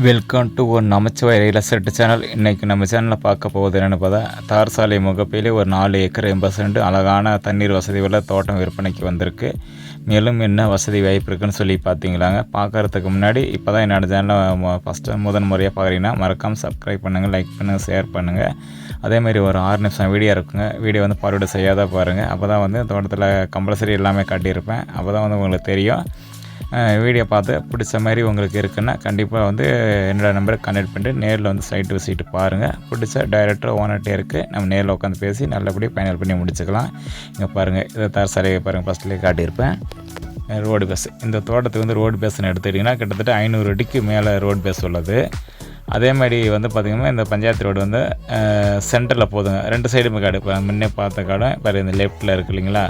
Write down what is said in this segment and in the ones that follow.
Welcome to ஒரு நமச்சிவாய் real estate channel. இன்றைக்கி நம்ம சேனலில் பார்க்க போகுது என்னென்னு பார்த்தா தார் சாலை முகப்பிலே ஒரு நாலு ஏக்கர் எண்பது சென்ட் அழகான தண்ணீர் வசதி உள்ள தோட்டம் விற்பனைக்கு வந்திருக்கு. மேலும் என்ன வசதி வாய்ப்பு இருக்குன்னு சொல்லி பார்த்தீங்களாங்க. பார்க்கறதுக்கு முன்னாடி இப்போ தான் என்னோட சேனலை ஃபஸ்ட்டு முதன் முறையாக பார்க்குறீங்கன்னா மறக்காமல் சப்ஸ்கிரைப் பண்ணுங்கள் லைக் பண்ணுங்கள் ஷேர் பண்ணுங்கள் அதேமாதிரி ஒரு ஆறு நிமிஷம் வீடியோ இருக்குங்க. வீடியோ வந்து பார்வையிட செய்யாத பாருங்கள் அப்போ தான் வந்து தோட்டத்தில் கம்பல்சரி எல்லாமே காட்டியிருப்பேன். அப்போ தான் வந்து உங்களுக்கு தெரியும். வீடியோ பார்த்து பிடிச்ச மாதிரி உங்களுக்கு இருக்குன்னா கண்டிப்பாக வந்து என்னோடய நம்பரை கனெக்ட் பண்ணிட்டு நேரில் வந்து சைட்டு விசிட்டு பாருங்கள் பிடிச்ச டைரக்டர் ஓனர்கிட்டே இருக்குது நம்ம நேரில் உட்காந்து பேசி நல்லபடியாக ஃபைனல் பண்ணி முடிச்சுக்கலாம். இங்கே பாருங்கள் இதை தார் சாலையை பாருங்கள் ஃபஸ்ட்லேயே காட்டியிருப்பேன். ரோடு பேஸ் இந்த தோட்டத்துக்கு வந்து ரோடு பேஸ்னு எடுத்துக்கிட்டிங்கன்னா கிட்டத்தட்ட ஐநூறு அடிக்கு மேலே ரோடு பேஸ் உள்ளது. அதே மாதிரி வந்து பார்த்திங்கன்னா இந்த பஞ்சாயத்து ரோடு வந்து சென்டரில் போதுங்க. ரெண்டு சைடுமே காடு. இப்போ முன்னே பார்த்த காடும் இப்போ இந்த லெஃப்ட்டில் இருக்குது இல்லைங்களா?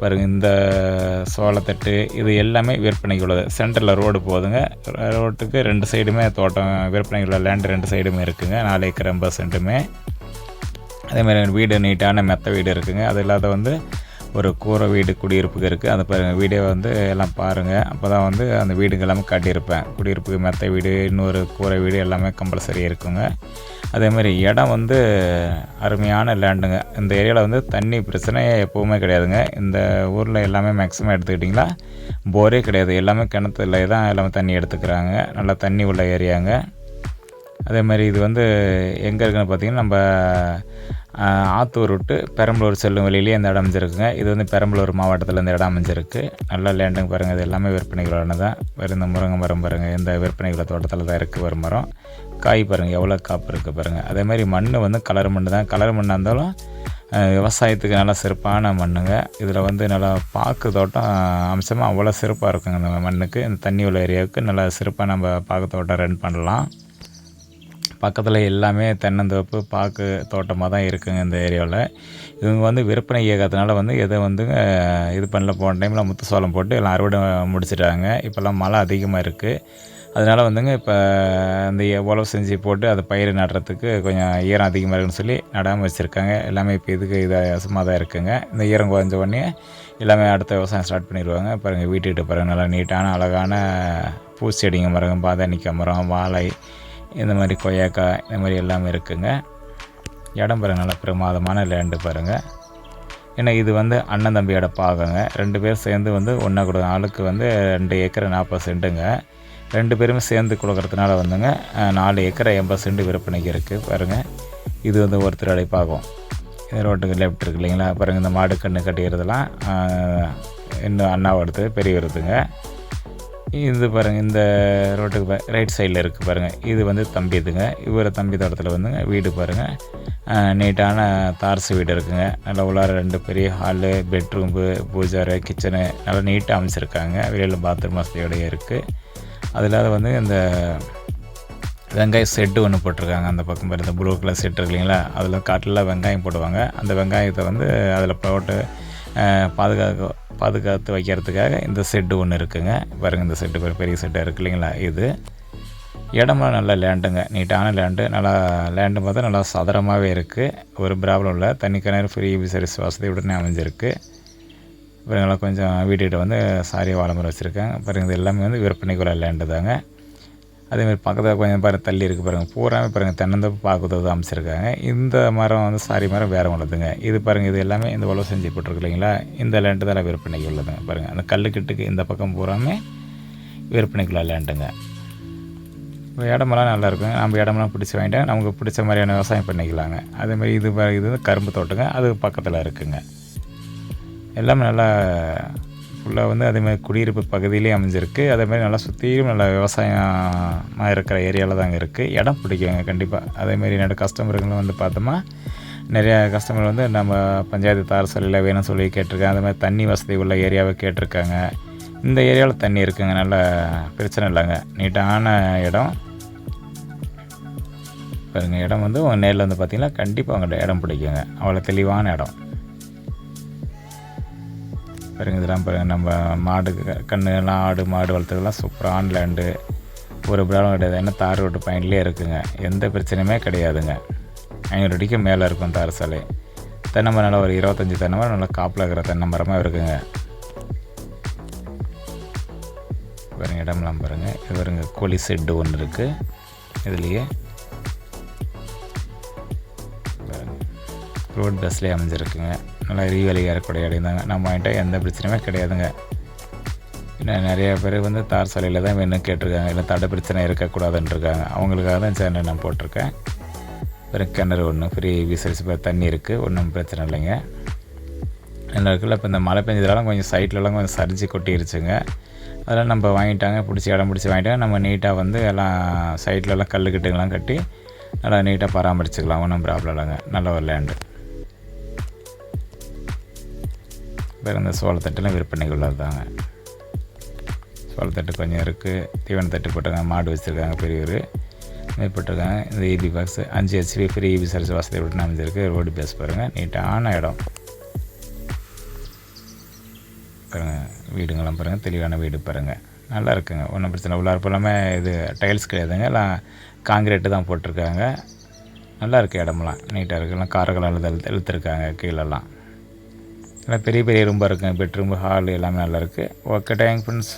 பாருங்கள் இந்த சோளத்தட்டு இது எல்லாமே விற்பனைக்கு உள்ளது சென்டரில் ரோடு போதுங்க. ரோட்டுக்கு ரெண்டு சைடுமே தோட்டம் விற்பனைக்கு உள்ள லேண்டு ரெண்டு சைடுமே இருக்குங்க. நாலு ஏக்கர் ஐம்பது சென்ட்டுமே. அதேமாதிரி வீடு நீட்டான மெத்த வீடு இருக்குதுங்க அது இல்லாத வந்து ஒரு கூரை வீடு குடியிருப்புக்கு இருக்குது அந்த பாருங்கள் வீடியோ வந்து எல்லாம் பாருங்கள் அப்போ தான் வந்து அந்த வீடுங்க எல்லாமே காட்டியிருப்பேன். குடியிருப்புக்கு மெத்த வீடு இன்னொரு கூரை வீடு எல்லாமே கம்பல்சரி இருக்குங்க. அதே மாதிரி இடம் வந்து அருமையான லேண்டுங்க இந்த ஏரியாவில் வந்து தண்ணி பிரச்சனையே எப்போவுமே கிடையாதுங்க. இந்த ஊரில் எல்லாமே மேக்ஸிமம் எடுத்துக்கிட்டிங்களா போரே கிடையாது. எல்லாமே கிணத்துல தான் எல்லாமே தண்ணி எடுத்துக்கிறாங்க. நல்லா தண்ணி உள்ள ஏரியாங்க. அதே மாதிரி இது வந்து எங்கே இருக்குன்னு பார்த்தீங்கன்னா நம்ம ஆத்தூர் விட்டு பெரம்பலூர் செல்லும் வழியிலேயே இந்த இடம் அமைஞ்சிருக்குங்க. இது வந்து பெரம்பலூர் மாவட்டத்தில் இந்த இடம் அமைஞ்சிருக்கு. நல்ல லேண்டுங்க பாருங்கள் இது எல்லாமே விற்பனைகளான தான். வேறு இந்த முருங்கை மரம் பாருங்கள் இந்த விற்பனைகளை தோட்டத்தில் தான் இருக்குது ஒரு மரம். காய் பாருங்கள் எவ்வளோ காப்பு இருக்குது பாருங்கள் அதே மாதிரி மண் வந்து கலர் மண் தான். கலர் மண்ணாக இருந்தாலும் விவசாயத்துக்கு நல்லா சிறப்பான மண்ணுங்க. இதில் வந்து நல்லா பாக்கு தோட்டம் அம்சமாக அவ்வளோ சிறப்பாக இருக்குங்க இந்த மண்ணுக்கு. இந்த தண்ணி உள்ள ஏரியாவுக்கு நல்லா சிறப்பாக நம்ம பாக்கு தோட்டம் ரன் பண்ணலாம். பக்கத்தில் எல்லாமே தென்னந்தோப்பு பாக்கு தோட்டமாக தான் இருக்குங்க இந்த ஏரியாவில். இவங்க வந்து விற்பனை இயக்கத்தினால வந்து எதை வந்து இது பண்ணல போன டைமில் முத்து சோளம் போட்டு எல்லாம் அறுவடை முடிச்சிட்டாங்க. இப்போல்லாம் மழை அதிகமாக இருக்குது அதனால் வந்துங்க இப்போ அந்த உழவு செஞ்சு போட்டு அதை பயிர் நடுறதுக்கு கொஞ்சம் ஈரம் அதிகமாக இருக்குன்னு சொல்லி நடாமல் வச்சுருக்காங்க. எல்லாமே இப்போ இதுக்கு இதாக சும்மா தான் இருக்குங்க. இந்த ஈரம் குறைஞ்ச உடனே எல்லாமே அடுத்த விவசாயம் ஸ்டார்ட் பண்ணிடுவாங்க. பாருங்கள் வீட்டுக்கிட்ட பாருங்கள் நல்லா நீட்டான அழகான பூச்செடிங்க மரம் பாதானிக்காய் மரம் வாழை இந்த மாதிரி கொய்யாக்காய் இந்த மாதிரி எல்லாமே இருக்குங்க. இடம் பாருங்கள் நல்லா பிரமாதமான லேண்டு பாருங்கள் ஏன்னா இது வந்து அண்ணன் தம்பியோட பாகங்க. ரெண்டு பேர் சேர்ந்து வந்து ஒன்றா கொடுங்க ஆளுக்கு வந்து ரெண்டு ஏக்கர் நாற்பது சென்ட்டுங்க ரெண்டு பேருமே சேர்ந்து கொடுக்குறதுனால வந்துங்க நாலு ஏக்கர் எண்பது சென்ட் விற்பனைக்கு இருக்குது பாருங்கள் இது வந்து ஒருத்தர் அடைப்பாகும். இது ரோட்டுக்கு லெஃப்ட் இருக்கு இல்லைங்களா? பாருங்கள் இந்த மாடு கன்று கட்டிக்கிறதுலாம் இன்னும் அண்ணாவோடது பெரிய வருதுங்க இது பாருங்கள் இந்த ரோட்டுக்கு ரைட் சைடில் இருக்குது பாருங்கள் இது வந்து தம்பி இதுங்க. இவர் தம்பி தோட்டத்தில் வந்துங்க வீடு பாருங்கள் நீட்டான தார்சு வீடு இருக்குங்க. நல்லா உள்ளார ரெண்டு பெரிய ஹாலு பெட்ரூம்பு பூஜாரை கிச்சனு நல்லா நீட்டாக அமைச்சிருக்காங்க. வெளியில் பாத்ரூம் வசதியோடய இருக்குது அது இல்லாத வந்து இந்த வெங்காய செட்டு ஒன்று போட்டிருக்காங்க. அந்த பக்கம் பாரு இந்த ப்ளூ கலர் செட் இருக்கு இல்லைங்களா? அதில் காட்டில் வெங்காயம் போடுவாங்க. அந்த வெங்காயத்தை வந்து அதில் போட்டு பாதுகாக்க பாதுகாத்து வைக்கிறதுக்காக இந்த செட்டு ஒன்று இருக்குங்க. பாருங்கள் இந்த செட்டு பெரிய செட்டாக இருக்குது இல்லைங்களா? இது இடமெல்லாம் நல்லா லேண்டுங்க நீட்டான லேண்டு நல்லா லேண்டு பார்த்தா நல்லா சதுரமாகவே இருக்குது ஒரு ப்ராப்ளம் இல்லை. தண்ணி கிணறு ஃப்ரீ சர்வீஸ் வசதி உடனே அமைஞ்சிருக்கு. பாருங்களா கொஞ்சம் வீட்டுக்கிட்ட வந்து சாரிய வாழை வச்சுருக்காங்க. பாருங்கள் இது எல்லாமே வந்து விற்பனைக்குள்ள லேண்டு தாங்க. அதேமாதிரி பக்கத்தில் கொஞ்சம் பாருங்கள் தள்ளி இருக்குது பாருங்கள் பூராமே பாருங்கள் தென்னந்தோப்பு பாக்குத்தோப்பு அமைச்சிருக்காங்க. இந்த மரம் வந்து சாரி மரம் வேறு உள்ளதுங்க இது பாருங்கள் இது எல்லாமே இந்த உழவு செஞ்சு போட்டிருக்கு இல்லைங்களா? இந்த லேண்டு தான் விற்பனைக்கு உள்ளதுங்க பாருங்கள் அந்த கல்லுக்கிட்டுக்கு இந்த பக்கம் பூராமே விற்பனைக்குள்ள லேண்டுங்க இப்போ இடமெல்லாம் நல்லா இருக்குங்க. நம்ம இடமெல்லாம் பிடிச்சி வாங்கிட்டா நமக்கு பிடிச்ச மாதிரியான விவசாயம் பண்ணிக்கலாங்க. அதேமாதிரி இது இது வந்து கரும்பு தோட்டங்க அது பக்கத்தில் இருக்குங்க. எல்லாமே நல்லா ஃபுல்லாக வந்து அதேமாதிரி குடியிருப்பு பகுதியிலே அமைஞ்சிருக்கு. அதேமாதிரி நல்லா சுற்றிலும் நல்லா விவசாயமாக இருக்கிற ஏரியாவில் தாங்க இருக்குது இடம் பிடிக்குங்க கண்டிப்பாக அதேமாதிரி என்னோட கஸ்டமருங்களும் வந்து பார்த்தோமா நிறையா கஸ்டமர் வந்து நம்ம பஞ்சாயத்து தார் சாலையில் வேணும்னு சொல்லி கேட்டிருக்காங்க. அது மாதிரி தண்ணி வசதி உள்ள ஏரியாவை கேட்டிருக்காங்க. இந்த ஏரியாவில் தண்ணி இருக்குங்க. நல்ல பிரச்சனை இல்லைங்க. நீட்டான இடம். பாருங்க இடம் வந்து நேரில் வந்து பார்த்திங்கன்னா கண்டிப்பாக அவங்கள்ட்ட இடம் பிடிக்குங்க. அவ்வளோ தெளிவான இடம். பாருங்கள் இதெல்லாம் பாருங்கள் நம்ம மாடு கண்ணுலாம் ஆடு மாடு வளர்த்துக்கெல்லாம் சூப்பரான லேண்டு. ஒரு ப்ராப்ளம் கிடையாது. ஏன்னா தார் ரோட்டு பாயிண்ட்லேயே இருக்குங்க. எந்த பிரச்சனையுமே கிடையாதுங்க. ஐநூறு அடிக்கு மேலே இருக்கும் தார் சாலை. தென்னை மரம் நல்லா ஒரு இருபத்தஞ்சி தென்னை மரம் நல்லா காப்பில் இருக்கிற தென்னை மரமாக இருக்குங்க. பாருங்கள் இடம்லாம் பாருங்கள் இது பாருங்க கோழி செட்டு ஒன்று இருக்குது இதுலேயே ரோட் பஸ்லேயே அமைஞ்சிருக்குங்க. நல்லா ரீவலி ஏறக்கூடிய இடம் தாங்க. நம்ம கிட்ட எந்த பிரச்சனையுமே கிடையாதுங்க. இன்னும் நிறைய பேர் வந்து தார் சாலையில் தான் வேணும் கேட்டிருக்காங்க. இல்லை தடை பிரச்சனை இருக்கக்கூடாதுன்னு இருக்காங்க அவங்களுக்காக தான் சேனல் நான் போட்டிருக்கேன். வெறும் கிணறு ஒன்று ஃப்ரீ விசரிச்சு இப்போ தண்ணி இருக்குது ஒன்றும் பிரச்சனை இல்லைங்க. நல்லா இருக்குல்ல இப்போ இந்த மழை பெஞ்சதுனால கொஞ்சம் சைட்லலாம் கொஞ்சம் சரிஞ்சு கொட்டிருச்சுங்க. அதெல்லாம் நம்ம வாங்கிட்டாங்க. பிடிச்சி இடம் பிடிச்சி வாங்கிட்டாங்க. நம்ம நீட்டாக வந்து எல்லாம் சைட்லலாம் கல்லுக்கிட்டுங்கெல்லாம் கட்டி நல்லா நீட்டாக பராமரிச்சுக்கலாம். ஒன்றும் ப்ராப்ளம் இல்லைங்க. நல்ல ஒரு லேண்டு வேறு இந்த சோளத்தட்டெல்லாம் விற்பனைக்கு உள்ளதாங்க சோளத்தட்டு கொஞ்சம் இருக்குது தீவனத்தட்டு போட்டிருக்காங்க மாடு வச்சுருக்காங்க பெரியவர். இது போட்டிருக்காங்க இந்த இபி பாக்ஸ் அஞ்சு ஹெச்பி ஃப்ரீ இபி சர்வீஸ் வசதி விட்டு அமைஞ்சிருக்கு ரோடு பேஸ் பாருங்கள் நீட்டான இடம். பாருங்கள் வீடுங்களாம் பாருங்கள் தெளிவான வீடு பாருங்கள் நல்லா இருக்குங்க. ஒன்றும் பிரச்சனை உள்ளார் எல்லாமே இது டைல்ஸ் கிடையாதுங்க. எல்லாம் காங்கிரீட்டு தான் போட்டிருக்காங்க. நல்லா இருக்குது இடமெல்லாம். நீட்டாக இருக்குது எல்லாம் காரங்களால் இழுத்து இழுத்துருக்காங்க கீழெல்லாம். நல்லா பெரிய பெரிய ரூம்பாக இருக்குங்க பெட்ரூம் ஹால் எல்லாமே நல்லா இருக்குது ஓகே டேங்க் ஃப்ரெண்ட்ஸ்